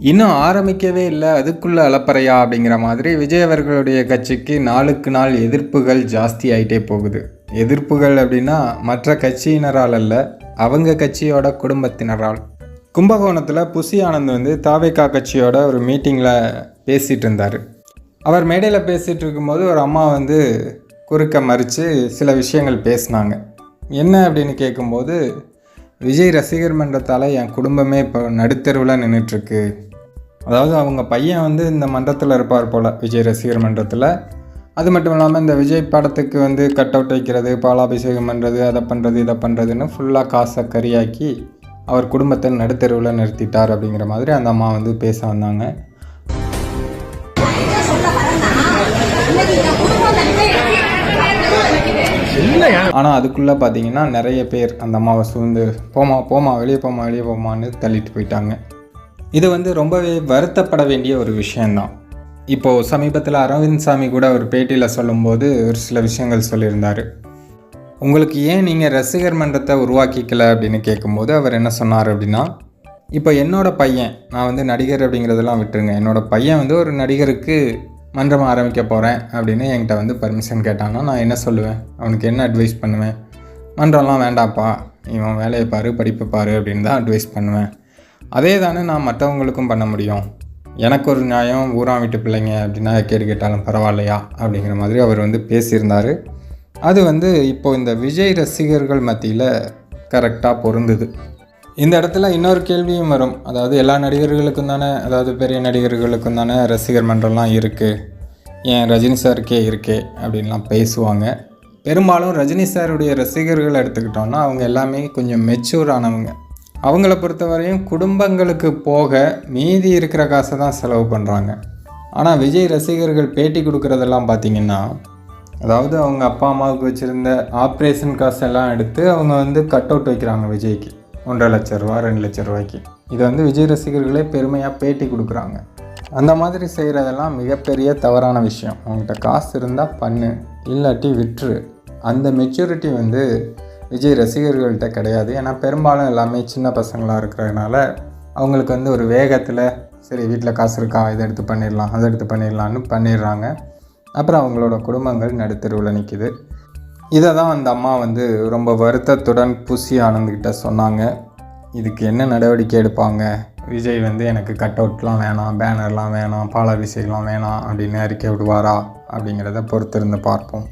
இன்னும் ஆரம்பிக்கவே இல்லை. அதுக்குள்ளே அலப்பறையா அப்படிங்கிற மாதிரி விஜய் அவர்களுடைய கட்சிக்கு நாளுக்கு நாள் எதிர்ப்புகள் ஜாஸ்தி ஆகிட்டே போகுது. எதிர்ப்புகள் அப்படின்னா மற்ற கட்சியினரால் அல்ல அவங்க கட்சியோட குடும்பத்தினரால். கும்பகோணத்தில் புசி ஆனந்த் வந்து தாவேக்கா கட்சியோட ஒரு மீட்டிங்கில் பேசிகிட்டு இருந்தார். அவர் மேடையில் பேசிகிட்டு இருக்கும்போது ஒரு அம்மா வந்து குறுக்க மறித்து சில விஷயங்கள் பேசினாங்க. என்ன அப்படின்னு கேட்கும்போது விஜய் ரசிகர் மன்றத்தால் என் குடும்பமே இப்போ நடுத்தெருவில் நின்றுட்டுருக்கு அதாவது அவங்க பையன் வந்து இந்த மன்றத்தில் இருப்பார் போல் விஜய் ரசிகர் மன்றத்தில். அது மட்டும் இல்லாமல் இந்த விஜய் படத்துக்கு வந்து கட் அவுட் வைக்கிறது பாலாபிஷேகம் பண்ணுறது அதை பண்ணுறது இதை பண்ணுறதுன்னு ஃபுல்லாக காசை கரியாக்கி அவர் குடும்பத்தை நடுத்தெருவில் நிறுத்திட்டார் அப்படிங்கிற மாதிரி அந்த அம்மா வந்து பேச வந்தாங்க. ஆனால் அதுக்குள்ளே பார்த்தீங்கன்னா நிறைய பேர் அந்த அம்மாவை சூழ்ந்து போமா போமா வெளியே போமா வெளியே போமான்னு தள்ளிட்டு போயிட்டாங்க. இது வந்து ரொம்பவே வருத்தப்பட வேண்டிய ஒரு விஷயந்தான் இப்போது சமீபத்தில் அரவிந்த் சாமி கூட ஒரு பேட்டியில் சொல்லும்போது ஒரு சில விஷயங்கள் சொல்லியிருந்தார். உங்களுக்கு ஏன் நீங்கள் ரசிகர் மன்றத்தை உருவாக்கிக்கல? அப்படின்னு கேட்கும்போது அவர் என்ன சொன்னார் அப்படின்னா இப்போ என்னோடய பையன் நான் வந்து நடிகர் அப்படிங்கிறதெல்லாம் விட்டுருங்க. என்னோடய பையன் வந்து ஒரு நடிகருக்கு மன்றம் ஆரம்பிக்க போகிறேன் அப்படின்னு என்கிட்ட வந்து பர்மிஷன் கேட்டான்னா நான் என்ன சொல்லுவேன்? அவனுக்கு என்ன அட்வைஸ் பண்ணுவேன்? மன்றம்லாம் வேண்டாப்பா. இவன் வேலையை பாரு படிப்பை பாரு அப்படின்னு தான் அட்வைஸ் பண்ணுவேன். அதே தானே நான் மற்றவங்களுக்கும் பண்ண முடியும்? எனக்கு ஒரு நியாயம் ஊரா வீட்டு பிள்ளைங்க அப்படின்னா கேடு கேட்டாலும் பரவாயில்லையா? அப்படிங்கிற மாதிரி அவர் வந்து பேசியிருந்தார். அது வந்து இப்போது இந்த விஜய் ரசிகர்கள் மத்தியில் கரெக்டாக பொருந்துது. இந்த இடத்துல இன்னொரு கேள்வியும் வரும். அதாவது எல்லா நடிகர்களுக்கும் தானே அதாவது பெரிய நடிகர்களுக்கும் தானே ரசிகர் மன்றம்லாம் இருக்குது ஏன் ரஜினி சாருக்கே இருக்கே அப்படின்லாம் பேசுவாங்க. பெரும்பாலும் ரஜினி சாருடைய ரசிகர்கள் எடுத்துக்கிட்டோம்னா அவங்க எல்லாமே கொஞ்சம் மெச்சூர் ஆனவங்க. அவங்கள பொறுத்தவரையும் குடும்பங்களுக்கு போக மீதி இருக்கிற காசை தான் செலவு பண்ணுறாங்க ஆனால் விஜய் ரசிகர்கள் பேட்டி கொடுக்குறதெல்லாம் பார்த்திங்கன்னா அதாவது அவங்க அப்பா அம்மாவுக்கு வச்சுருந்த ஆப்ரேஷன் காசு எல்லாம் எடுத்து அவங்க வந்து கட் அவுட் வைக்கிறாங்க விஜய்க்கு. ஒன்றரை லட்ச ரூபா ரெண்டு லட்ச ரூபாய்க்கு. இதை வந்து விஜய் ரசிகர்களே பெருமையாக பேட்டி கொடுக்குறாங்க. அந்த மாதிரி செய்கிறதெல்லாம் மிகப்பெரிய தவறான விஷயம். அவங்ககிட்ட காசு இருந்தால் பண்ணு இல்லாட்டி விட்டுரு. அந்த மெச்சூரிட்டி வந்து விஜய் ரசிகர்கள்ட்ட கிடையாது. ஏன்னா பெரும்பாலும் எல்லாமே சின்ன பசங்களாக இருக்கிறதுனால அவங்களுக்கு வந்து ஒரு வேகத்தில் சரி வீட்டில் காசு இருக்கா? இதை எடுத்து பண்ணிடலாம் அதை எடுத்து பண்ணிடலான்னு பண்ணிடுறாங்க. அப்புறம் அவங்களோட குடும்பங்கள் நடுத்தெருவில் நிற்கிது இதை தான் அந்த அம்மா வந்து ரொம்ப வருத்தத்துடன் புசி ஆனந்துக்கிட்ட சொன்னாங்க. இதுக்கு என்ன நடவடிக்கை எடுப்பாங்க? விஜய் வந்து எனக்கு கட் அவுட்லாம் வேணாம் பேனர்லாம் வேணாம் பாலாபிஷேகம்லாம் வேணாம் அப்படின்னு அறிக்கை விடுவாரா? அப்படிங்கிறத பொறுத்திருந்து பார்ப்போம்.